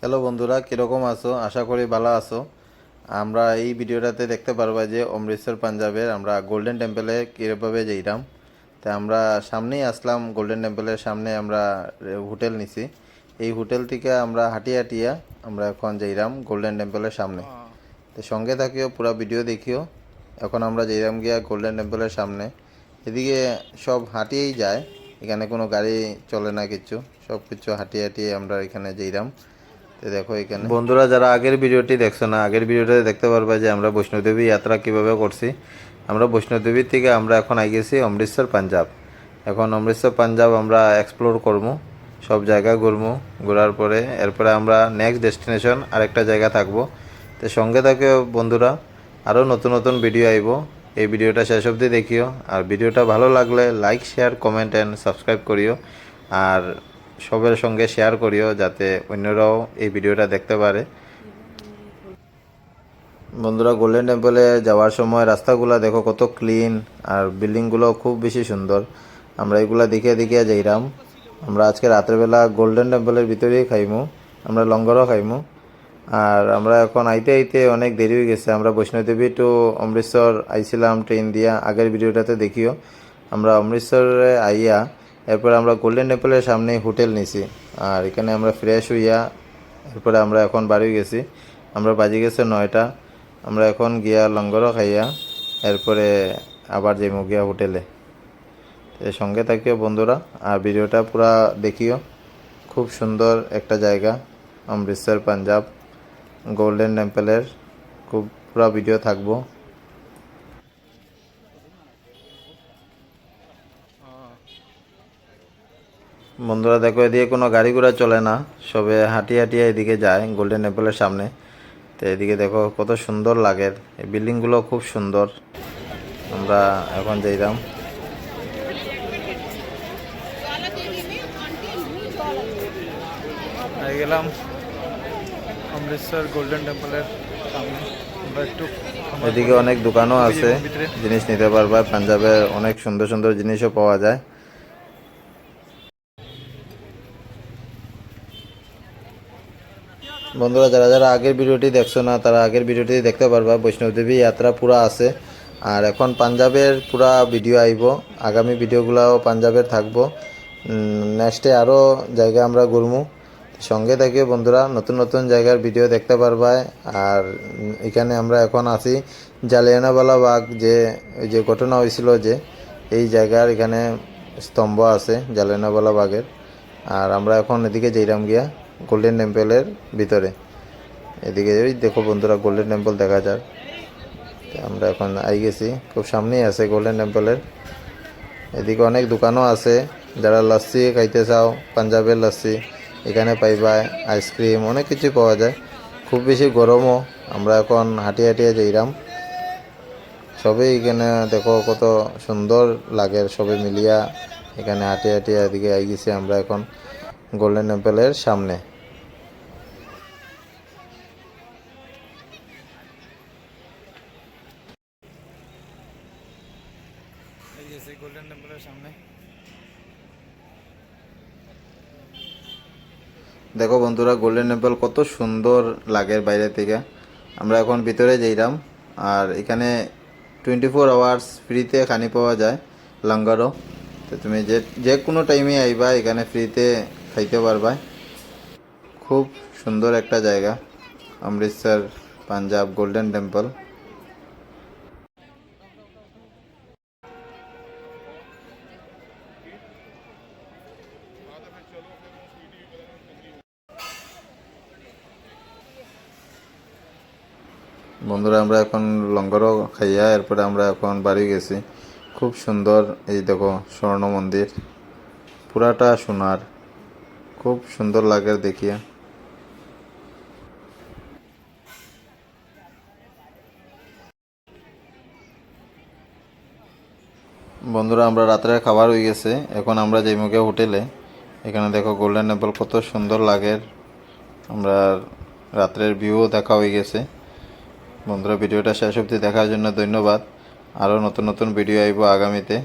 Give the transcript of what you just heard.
Hello বন্ধুরা, কীরকম আছো? আশা করি ভালো আছো। আমরা এই ভিডিওটাতে দেখতে পারবা যে অমৃতসর পাঞ্জাবের আমরা গোল্ডেন টেম্পলে কীভাবে যাইলাম তা আমরা সামনেই আসলাম গোল্ডেন টেম্পলের সামনে আমরা হোটেল নিছি। এই হোটেল থেকে আমরা হাঁটিয়ে হাঁটিয়া আমরা এখন যাইলাম গোল্ডেন টেম্পলের সামনে। তো সঙ্গে থাকিও, পুরো ভিডিও দেখিও। এখন আমরা যাইলাম গিয়া গোল্ডেন টেম্পলের সামনে। এদিকে সব হাঁটিয়েই যায়, এখানে কোনো গাড়ি চলে না কিছু। সব কিছু হাঁটিয়ে হাঁটিয়ে আমরা এখানে যাইলাম তো দেখো এখানে। বন্ধুরা, যারা আগের ভিডিওটি দেখছ না, আগের ভিডিওতে দেখতে পারবে যে আমরা বৈষ্ণোদেবী যাত্রা কীভাবে করছি। আমরা বৈষ্ণোদেবী থেকে আমরা এখন আই গেছি অমৃতসর, পাঞ্জাব। এখন অমৃতসর, পাঞ্জাব আমরা এক্সপ্লোর করব, সব জায়গা ঘুরবো, ঘোরার পরে এরপরে আমরা নেক্সট ডেস্টিনেশন আরেকটা জায়গা থাকব। তো সঙ্গে থাকে বন্ধুরা আরও নতুন নতুন ভিডিও আইব। এই ভিডিওটা শেষ অবধি দেখিও। আর ভিডিওটা ভালো লাগলে like share comment and subscribe করিও। আর সবের সঙ্গে শেয়ার করিও যাতে অন্যরাও এই ভিডিওটা দেখতে পারে। বন্ধুরা গোল্ডেন টেম্পলে যাওয়ার সময় রাস্তাগুলো দেখো কত ক্লিন আর বিল্ডিংগুলো খুব বেশি সুন্দর। আমরা এগুলা দেখে দেখে যাইরাম। আমরা আজকে রাত্রেবেলা গোল্ডেন টেম্পলের ভিতরেই খাইমু। আমরা লঙ্গরও খাইমু। আর আমরা এখন আইতে আইতে অনেক দেরি হয়ে গেছে। আমরা বৈষ্ণোদেবী টু অমৃতসর আইছিলাম ট্রেন দিয়া। আগের ভিডিওটাতে দেখিও। আমরা অমৃতসরে আইয়া এরপরে আমরা গোল্ডেন টেম্পলের সামনে হোটেল নিছি। আর এখানে আমরা ফ্রেশ হইয়া এরপরে আমরা এখন বাড়ি গেছি। আমরা বাজে গেছে নয়টা। আমরা এখন গিয়া লঙ্গরও খাইয়া এরপরে আবার যাইমু গিয়া হোটেলে। সঙ্গে থাকিও বন্ধুরা, আর ভিডিওটা পুরা দেখিও। খুব সুন্দর একটা জায়গা, অমৃতসর, পাঞ্জাব। গোল্ডেন টেম্পলের খুব পুরা ভিডিও থাকব। বন্ধুরা দেখো এদিকে কোনো গাড়ি ঘোড়া চলে না। সবে হাঁটিয়ে হাঁটিয়ে এদিকে যায় গোল্ডেন টেম্পলের সামনে। তো এদিকে দেখো কত সুন্দর লাগে। এই বিল্ডিংগুলো খুব সুন্দর। আমরা এখন যাইলাম হয়ে গেলাম অমৃতসর গোল্ডেন টেম্পলের সামনে। এদিকে অনেক দোকানও আছে। জিনিস নিতে পারবা। পাঞ্জাবের অনেক সুন্দর সুন্দর জিনিসও পাওয়া যায়। বন্ধুরা, যারা যারা আগের ভিডিওটি দেখছ না, তারা আগের ভিডিওটি দেখতে পারবা। বৈষ্ণবদেবী যাত্রা পুরা আছে। আর এখন পাঞ্জাবের পুরা ভিডিও আইব। আগামী ভিডিওগুলোও পাঞ্জাবের থাকব। নেক্সটে আরও জায়গা আমরা ঘুরমু। সঙ্গে থেকে বন্ধুরা, নতুন নতুন জায়গার ভিডিও দেখতে পারবা। আর এখানে আমরা এখন আছি জালিয়ানাওয়ালা বাঘ যে, ওই যে ঘটনা হয়েছিল যে, এই জায়গার এখানে স্তম্ভ আছে, জালিয়ানাওয়ালা বাঘের আর আমরা এখন এদিকে যাইলাম গিয়া। গোল্ডেন টেম্পলের ভিতরে। এদিকে ওই দেখো বন্ধুরা গোল্ডেন টেম্পল দেখা যায় আমরা এখন আই গেছি। খুব সামনেই আছে গোল্ডেন টেম্পলের এদিকে অনেক দোকানও আছে। যারা লস্যি খাইতে চাও, পাঞ্জাবের লস্যি এখানে পাইবা আইসক্রিম, অনেক কিছু পাওয়া যায়। খুব বেশি গরমও। আমরা এখন হাঁটিয়ে হাঁটিয়ে যাইলাম সবই এখানে দেখো কত সুন্দর লাগে সবে মিলিয়া। এখানে হাঁটিয়ে হাঁটিয়ে এদিকে আই গেছি আমরা এখন। গোল্ডেন টেম্পলের সামনে। গোল্ডেন টেম্পলের সামনে। দেখো বন্ধুরা গোল্ডেন টেম্পল কত সুন্দর লাগে বাইরে থেকে। আমরা এখন ভিতরে যাইলাম আর এখানে টোয়েন্টি ফোর আওয়ার্স ফ্রিতে খানি পাওয়া যায় লঙ্গারও তো তুমি যে যে কোনো টাইমে আইবা এখানে ফ্রিতে খাইতে পারবা। খুব সুন্দর একটা জায়গা, অমৃতসর, পাঞ্জাব গোল্ডেন টেম্পল। বন্ধুরা, আমরা এখন লঙ্গরও খাইয়া এরপরে আমরা এখন বাড়ি গেছি। খুব সুন্দর এই দেখো স্বর্ণ মন্দির। পুরাটা সোনার। খুব সুন্দর লাগে দেখিয়া। বন্ধুরা, আমরা রাত্রে খাবার হয়ে গেছে। এখন আমরা যাই মুখে হোটেলে। এখানে দেখো গোল্ডেন টেম্পল কত সুন্দর লাগে। আমরা রাত্রের ভিউও দেখা হয়ে গেছে। বন্ধুরা, ভিডিওটা শেষ অবধি দেখার জন্য ধন্যবাদ। আরও নতুন নতুন ভিডিও আইব আগামীতে।